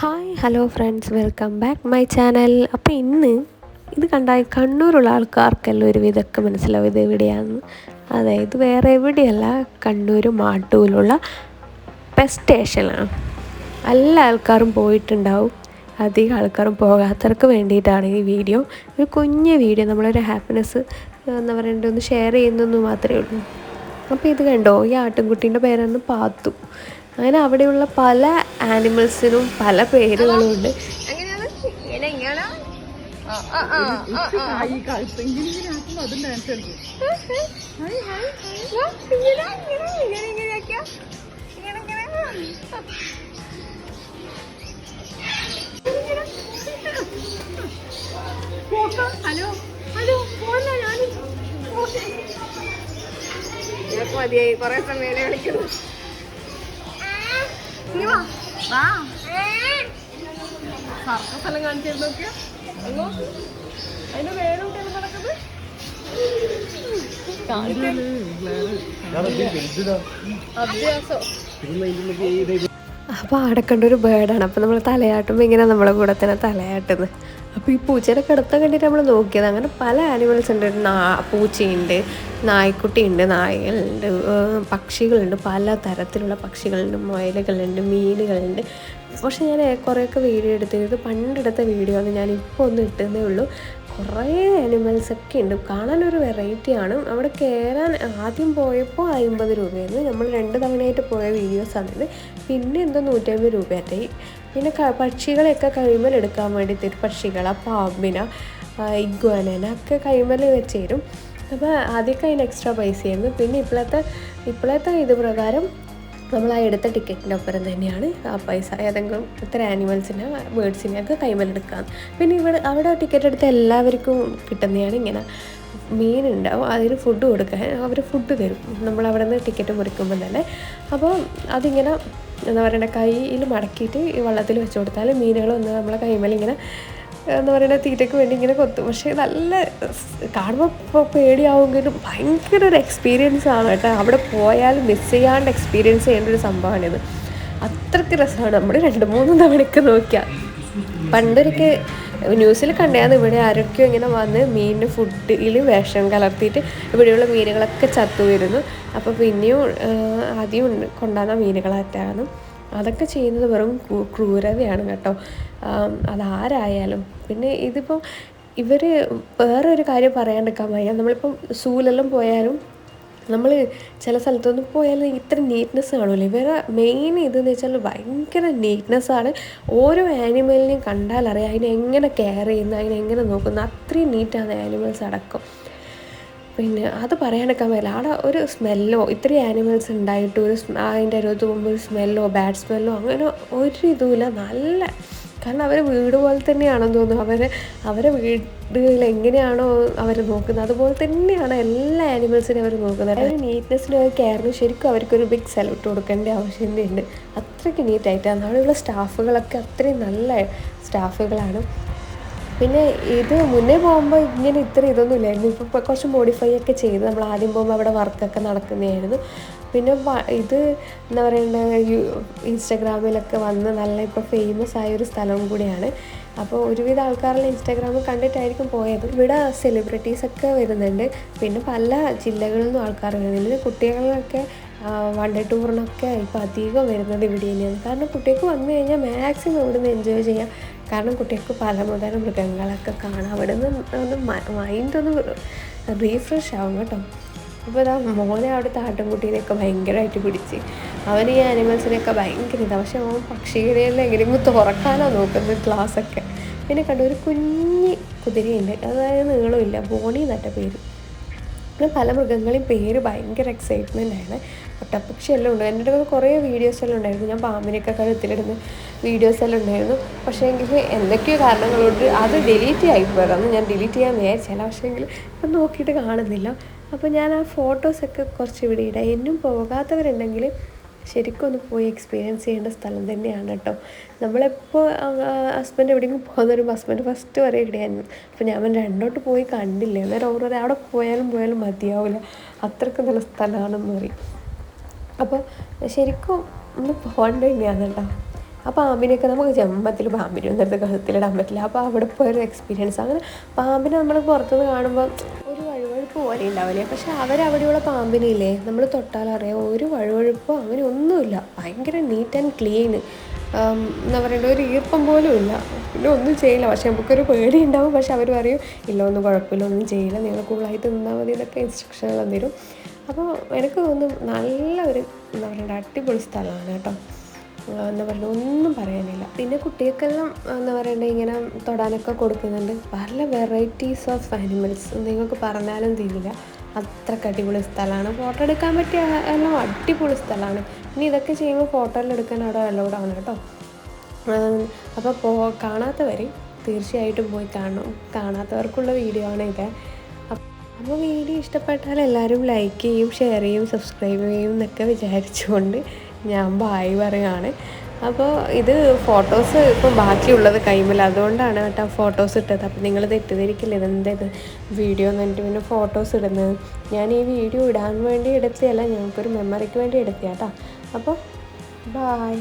Hi hello friends. Welcome back my channel. അപ്പോൾ ഇന്ന് ഇത് കണ്ടാൽ കണ്ണൂരുള്ള ആൾക്കാർക്കെല്ലാം ഒരു വിധക്കെ മനസ്സിലാവും ഇത് എവിടെയാണെന്ന് അതായത് വേറെ എവിടെയല്ല കണ്ണൂർ മാട്ടൂലുള്ള ബസ് സ്റ്റേഷനാണ് എല്ലാ ആൾക്കാരും പോയിട്ടുണ്ടാവും. അധികം ആൾക്കാരും പോകാത്തവർക്ക് വേണ്ടിയിട്ടാണ് ഈ വീഡിയോ. ഒരു കുഞ്ഞ് വീഡിയോ നമ്മളൊരു ഹാപ്പിനെസ് എന്ന് പറയണ്ടത് ഒന്ന് ഷെയർ ചെയ്യുന്നെന്ന് മാത്രമേ ഉള്ളൂ. അപ്പോൾ ഇത് കണ്ടോ ഈ ആട്ടിൻകുട്ടീന്റെ പേരാണ് പാത്തു. അങ്ങനെ അവിടെയുള്ള പല ആനിമൽസിനും പല പേരുകളും ഉണ്ട് എങ്ങനെയാണ് ഇങ്ങനെ ഇങ്ങനെ ആ, ആ, ആ, ആ, ആ. Hi, hi, hi. വാ, ഇങ്ങനെ, ഇങ്ങനെ, ഇങ്ങനെ, ഇങ്ങനെ ആക്കിയാ. ഇങ്ങനെ, ഇങ്ങനെ. പോക്ക്. ഹലോ ഹലോ പോന്ന ഞാൻ ഞങ്ങൾക്ക് മതിയായി കുറെ സമയം വിളിക്കുന്നു വാ. സർക്കസ് എല്ലാം കാണിച്ചിരുന്നു നോക്കിയാ? വേണം നടക്കുന്നത്? അപ്പോൾ കണ്ടൊരു ബേർഡാണ് അപ്പോൾ നമ്മൾ തലയാട്ടുമ്പോൾ ഇങ്ങനെ നമ്മളെ കൂടെ തന്നെ തലയാട്ടുന്നത് അപ്പോൾ ഈ പൂച്ചയുടെ കിടത്തം കണ്ടിട്ട് നമ്മൾ നോക്കിയത്. അങ്ങനെ പല ആനിമൽസ് ഉണ്ട്. ഒരു നാ പൂച്ചയുണ്ട് നായ്ക്കുട്ടിയുണ്ട് നായകളുണ്ട് പക്ഷികളുണ്ട് പല തരത്തിലുള്ള പക്ഷികളുണ്ട് മുയലുകളുണ്ട് മീനുകളുണ്ട്. പക്ഷെ ഞാൻ കുറേയൊക്കെ വീഡിയോ എടുത്തിരുന്നത് പണ്ടെടുത്ത വീഡിയോ ആണ് ഞാൻ ഇപ്പോൾ ഒന്ന് ഇട്ടുന്നേ ഉള്ളൂ. കുറേ ആനിമൽസ് ഒക്കെ ഉണ്ട്. കാണാനൊരു വെറൈറ്റി ആണ്. അവിടെ കയറാൻ ആദ്യം പോയപ്പോൾ അമ്പത് രൂപയായിരുന്നു. നമ്മൾ രണ്ട് തവണയായിട്ട് പോയ വീഡിയോസാണിത് പിന്നെ എന്തോ നൂറ്റമ്പത് രൂപയായി. പിന്നെ പക്ഷികളെയൊക്കെ കൈമൽ എടുക്കാൻ വേണ്ടി പാമ്പിനെ ഇഗ്വാനനെ ഒക്കെ കൈമൽ വെച്ച് തരും. അപ്പോൾ ആദ്യമൊക്കെ അതിന് എക്സ്ട്രാ പൈസയായിരുന്നു പിന്നെ ഇപ്പോഴത്തെ ഇപ്പോഴത്തെ ഇത് പ്രകാരം നമ്മൾ ആ എടുത്ത ടിക്കറ്റിന്റെ ഒപ്പരം തന്നെയാണ് ആ പൈസ. ഏതെങ്കിലും ഇത്ര ആനിമൽസിനെ ബേഡ്സിനെയൊക്കെ കൈമലെടുക്കാം പിന്നെ ഇവിടെ അവിടെ ടിക്കറ്റ് എടുത്ത എല്ലാവർക്കും കിട്ടുന്നതാണ് ഇങ്ങനെ. മീനുണ്ടാവും അതിന് ഫുഡ് കൊടുക്കാൻ അവർ ഫുഡ് തരും. നമ്മൾ അവിടെ നിന്ന് ടിക്കറ്റ് മുറിക്കുമ്പോൾ തന്നെ. അപ്പോൾ അതിങ്ങനെ എന്താ പറയുക കയ്യിൽ മടക്കിയിട്ട് ഈ വള്ളത്തിൽ വെച്ച് കൊടുത്താൽ മീനുകൾ വന്ന് നമ്മളെ കൈമേൽ ഇങ്ങനെ എന്താ പറയുക തീറ്റയ്ക്ക് വേണ്ടി ഇങ്ങനെ കൊത്തും. പക്ഷേ നല്ല കാണുമ്പോൾ ഇപ്പോൾ പേടിയാവുമെങ്കിലും ഭയങ്കര ഒരു എക്സ്പീരിയൻസ് ആണ് കേട്ടോ. അവിടെ പോയാൽ മിസ് ചെയ്യാണ്ട് എക്സ്പീരിയൻസ് ചെയ്യേണ്ട ഒരു സംഭവമാണിത്. അത്രയ്ക്ക് രസമാണ്. നമ്മൾ രണ്ട് മൂന്ന് തവണയൊക്കെ നോക്കിയാൽ പണ്ടൊരിക്കൽ ന്യൂസിൽ കണ്ടായിരുന്നു ഇവിടെ ആരൊക്കെയോ ഇങ്ങനെ വന്ന് മീനിന് ഫുഡിൽ വിഷം കലർത്തിയിട്ട് ഇവിടെയുള്ള മീനുകളൊക്കെ ചത്തു വരുന്നു. അപ്പോൾ പിന്നെയും ആദ്യം കൊണ്ടുവന്ന മീനുകളായിട്ടാണ്. അതൊക്കെ ചെയ്യുന്നത് വെറും ക്രൂരതയാണ് കേട്ടോ. അതാരായാലും. പിന്നെ ഇതിപ്പോൾ ഇവർ വേറെ ഒരു കാര്യം പറയാണ്ടിരിക്കാൻ വയ്യ. നമ്മളിപ്പം സൂലെല്ലാം പോയാലും നമ്മൾ ചില സ്ഥലത്തൊന്നും പോയാൽ ഇത്ര നീറ്റ്നെസ് കാണുമല്ലോ ഇവരെ മെയിൻ ഇതെന്ന് വെച്ചാൽ ഭയങ്കര നീറ്റ്നെസ് ആണ്. ഓരോ ആനിമലിനെയും കണ്ടാൽ അറിയാം അതിനെ എങ്ങനെ കെയർ ചെയ്യുന്നു അതിനെ എങ്ങനെ നോക്കുന്നു. അത്രയും നീറ്റാണ് ആനിമൽസ് അടക്കം. പിന്നെ അത് പറയാനൊക്കാൻ പറ്റില്ല. അവിടെ ഒരു സ്മെല്ലോ ഇത്രയും ആനിമൽസ് ഉണ്ടായിട്ട് ഒരു അതിന്റെ അരുവത്ത് പോകുമ്പോൾ ഒരു സ്മെല്ലോ ബാഡ് സ്മെല്ലോ അങ്ങനെ ഒരു ഇതുമില്ല. നല്ല കാരണം അവർ വീട് പോലെ തന്നെയാണെന്ന് തോന്നുന്നു. അവരെ അവരെ വീടുകളിൽ എങ്ങനെയാണോ അവർ നോക്കുന്നത്. അതുപോലെ തന്നെയാണ് എല്ലാ ആനിമൽസിനെയും അവർ നോക്കുന്നത്. അതായത് നീറ്റ്നെസ്സിനും കെയറിനും ശരിക്കും അവർക്കൊരു ബിഗ് സെലക്ട് കൊടുക്കേണ്ട ആവശ്യം തന്നെയുണ്ട് അത്രയ്ക്ക് നീറ്റായിട്ടാണ് അവിടെയുള്ള സ്റ്റാഫുകളൊക്കെ അത്രയും നല്ല സ്റ്റാഫുകളാണ്. പിന്നെ ഇത് മുന്നേ പോകുമ്പോൾ ഇങ്ങനെ ഇത്ര ഇതൊന്നും ഇല്ലായിരുന്നു ഇപ്പോൾ കുറച്ച് മോഡിഫൈ ഒക്കെ ചെയ്ത് നമ്മൾ ആദ്യം പോകുമ്പോൾ അവിടെ വർക്കൊക്കെ നടക്കുന്നതായിരുന്നു. പിന്നെ ഇത് എന്താ പറയേണ്ടത് ഇൻസ്റ്റാഗ്രാമിലൊക്കെ വന്ന് നല്ല ഇപ്പോൾ ഫേമസ് ആയ ഒരു സ്ഥലം കൂടിയാണ്. അപ്പോൾ ഒരുവിധ ആൾക്കാരെല്ലാം ഇൻസ്റ്റാഗ്രാമിൽ കണ്ടിട്ടായിരിക്കും പോയത്. ഇവിടെ സെലിബ്രിറ്റീസൊക്കെ വരുന്നുണ്ട്. പിന്നെ പല ജില്ലകളിൽ നിന്നും ആൾക്കാർ വരുന്നുണ്ട്. കുട്ടികളൊക്കെ വൺ ഡേ ടൂറിനൊക്കെ ഇപ്പോൾ അധികം വരുന്നത് ഇവിടെ തന്നെയാണ്. കാരണം കുട്ടികൾക്ക് വന്നു കഴിഞ്ഞാൽ മാക്സിമം ഇവിടെ നിന്ന് എൻജോയ് ചെയ്യാം. കാരണം കുട്ടികൾക്ക് പല മുതൽ മൃഗങ്ങളൊക്കെ കാണാം. അവിടെ നിന്ന് ഒന്ന് മൈൻഡ് ഒന്ന് റീഫ്രഷ് ആവും കേട്ടോ. അപ്പോൾ ഇതാ മോനെ അവിടുത്തെ ആട്ടുംകുട്ടീനെയൊക്കെ ഭയങ്കരമായിട്ട് പിടിച്ച്. അവൻ ഈ ആനിമൽസിനെയൊക്കെ ഭയങ്കര ഇതാണ് പക്ഷെ അവൻ പക്ഷികളെല്ലാം എങ്ങനെയെങ്കിലും തുറക്കാനാണ് നോക്കുന്നത് ഗ്ലാസ്സൊക്കെ പിന്നെ കണ്ടു ഒരു കുഞ്ഞി കുതിരയുണ്ട്. അതായത് നീളമില്ല. ബോണി എന്നട്ട പേര്. പിന്നെ പല മൃഗങ്ങളെയും പേര് ഭയങ്കര എക്സൈറ്റ്മെന്റ് ആണ്. ഒട്ടപ്പക്ഷിയെല്ലാം ഉണ്ട്. എന്റെ അടുത്ത് കുറേ വീഡിയോസ് എല്ലാം ഉണ്ടായിരുന്നു. ഞാൻ പാമ്പിനെയൊക്കെ കഴുത്തിലിടുന്ന വീഡിയോസ് എല്ലാം ഉണ്ടായിരുന്നു. പക്ഷേ എങ്കിൽ എന്തൊക്കെയോ കാരണങ്ങളോട് അത് ഡിലീറ്റ് ആയിപ്പോയതാണ് ഞാൻ ഡിലീറ്റ് ചെയ്യാൻ വിചാരിച്ചില്ല പക്ഷേ എങ്കിൽ നോക്കിയിട്ട് കാണുന്നില്ല. അപ്പോൾ ഞാൻ ആ ഫോട്ടോസൊക്കെ കുറച്ച് ഇവിടെ ഇടാം. എന്നും പോകാത്തവരുണ്ടെങ്കിൽ ശരിക്കും ഒന്ന് പോയി എക്സ്പീരിയൻസ് ചെയ്യേണ്ട സ്ഥലം തന്നെയാണ് കേട്ടോ നമ്മളെപ്പോൾ ഹസ്ബൻഡ് എവിടെയെങ്കിലും പോകുന്ന ഒരു ഹസ്ബൻഡ് ഫസ്റ്റ് വരെ ഇവിടെയായിരുന്നു. അപ്പോൾ ഞാൻ രണ്ടോട്ട് പോയി കണ്ടില്ല? അന്നേരം ഓരോ അവിടെ പോയാലും പോയാലും മതിയാവില്ല അത്രയ്ക്ക് നല്ല സ്ഥലമാണെന്ന് പറയും. അപ്പോൾ ശരിക്കും ഒന്ന് പോകേണ്ട തന്നെയാണ് കേട്ടോ. ആ പാമ്പിനെയൊക്കെ നമുക്ക് ജമ്പത്തിൽ പാമ്പിനെ എടുത്ത് കഴുത്തിലിടാൻ പറ്റില്ല. അപ്പോൾ അവിടെ പോയൊരു എക്സ്പീരിയൻസ് അങ്ങനെ പാമ്പിനെ നമ്മൾ പുറത്തുനിന്ന് കാണുമ്പോൾ പോലെ ഉണ്ടാവില്ലേ? പക്ഷെ അവരവിടെയുള്ള പാമ്പിനില്ലേ നമ്മൾ തൊട്ടാലറിയാം ഒരു വഴുവഴുപ്പോ അങ്ങനെ ഒന്നുമില്ല. ഭയങ്കര നീറ്റ് ആൻഡ് ക്ലീൻ എന്താ പറയേണ്ട ഒരു ഈർപ്പം പോലും ഇല്ല. പിന്നെ ഒന്നും ചെയ്യില്ല. പക്ഷെ നമുക്കൊരു പേടി ഉണ്ടാവും. പക്ഷെ അവർ പറയും ഇല്ല ഒന്നും കുഴപ്പമില്ല ഒന്നും ചെയ്യില്ല. നിങ്ങൾ കൂളായി നിന്നാൽ മതി എന്നൊക്കെ ഇൻസ്ട്രക്ഷനുകൾ തരും. അപ്പോൾ എനിക്ക് തോന്നുന്നു നല്ല ഒരു എന്താ പറയേണ്ട അടിപൊളി സ്ഥലമാണ് കേട്ടോ. എന്താ പറയുക ഒന്നും പറയാനില്ല. പിന്നെ കുട്ടികൾക്കെല്ലാം എന്താ പറയണ്ടേ ഇങ്ങനെ തൊടാനൊക്കെ കൊടുക്കുന്നുണ്ട്. പല വെറൈറ്റീസ് ഓഫ് ആനിമൽസ് നിങ്ങൾക്ക് പറഞ്ഞാലും തീരില്ല. അത്രയ്ക്ക് അടിപൊളി സ്ഥലമാണ്. ഫോട്ടോ എടുക്കാൻ പറ്റിയ എല്ലാം അടിപൊളി സ്ഥലമാണ്. ഇനി ഇതൊക്കെ ചെയ്യുമ്പോൾ ഫോട്ടോയിൽ എടുക്കാൻ അവിടെ അലൗഡ് കേട്ടോ. അപ്പോൾ പോ കാണാത്തവർ തീർച്ചയായിട്ടും പോയി കാണും കാണാത്തവർക്കുള്ള വീഡിയോ ആണ് ഇത്. അപ്പോൾ വീഡിയോ ഇഷ്ടപ്പെട്ടാൽ എല്ലാവരും ലൈക്ക് ചെയ്യും ഷെയർ ചെയ്യും സബ്സ്ക്രൈബ് ചെയ്യും എന്നൊക്കെ വിചാരിച്ചുകൊണ്ട് ഞാൻ ബായ് പറയുകയാണ് അപ്പോൾ ഇത് ഫോട്ടോസ് ഇപ്പം ബാക്കിയുള്ളത് കൈമില്ല അതുകൊണ്ടാണ് കേട്ടോ ഫോട്ടോസ് ഇട്ടത്. അപ്പം നിങ്ങൾ തെറ്റിദ്ധരിക്കില്ല? ഇതെന്താ ഇത്? വീഡിയോ എന്ന് പറഞ്ഞിട്ട് പിന്നെ ഫോട്ടോസ് ഇടുന്നത്. ഞാൻ ഈ വീഡിയോ ഇടാൻ വേണ്ടി എടുത്തതല്ല ഞങ്ങൾക്കൊരു മെമ്മറിക്ക് വേണ്ടി എടുത്തിയാട്ടോ അപ്പോൾ ബായ്